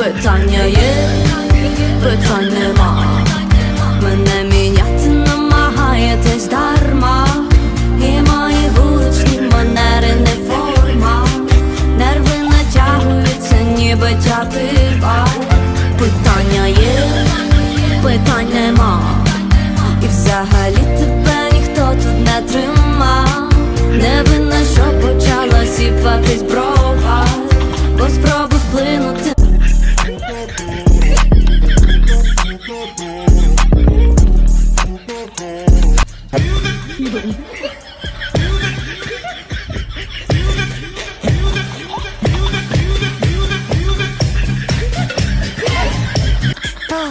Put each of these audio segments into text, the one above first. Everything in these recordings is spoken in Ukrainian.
Britanya'yı Britanya'ma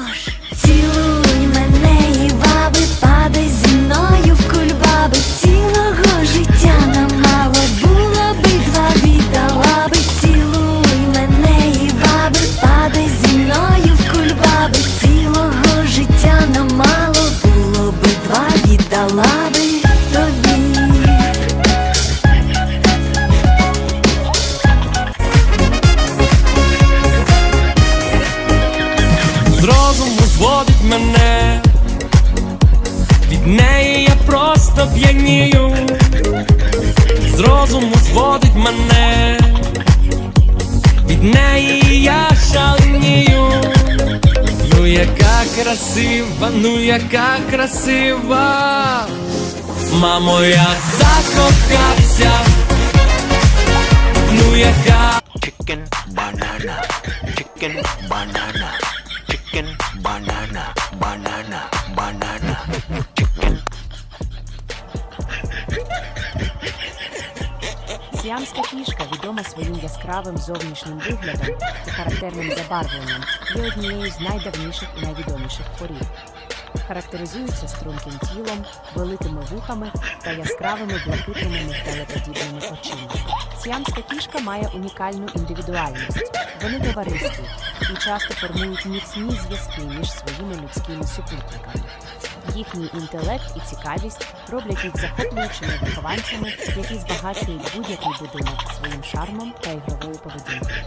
Dios. Просто п'янію, з розуму зводить мене, від неї я шаленію. Ну яка красива, ну яка красива, мамо, я закохався, ну яка. chicken banana chicken banana chicken banana banana banana Сіамська кішка, відома своїм яскравим зовнішнім виглядом і характерним забарвленням, є однією з найдавніших і найвідоміших порід. Характеризується струнким тілом, великими вухами та яскравими блакитними мигдалеподібними очима. Сіамська кішка має унікальну індивідуальність. Вони товариські і часто формують міцні зв'язки між своїми людськими супутниками. Їхній інтелект і цікавість роблять їх захоплюючими вихованцями, які збагачують будь-який будинок своїм шармом та ігровою поведінкою.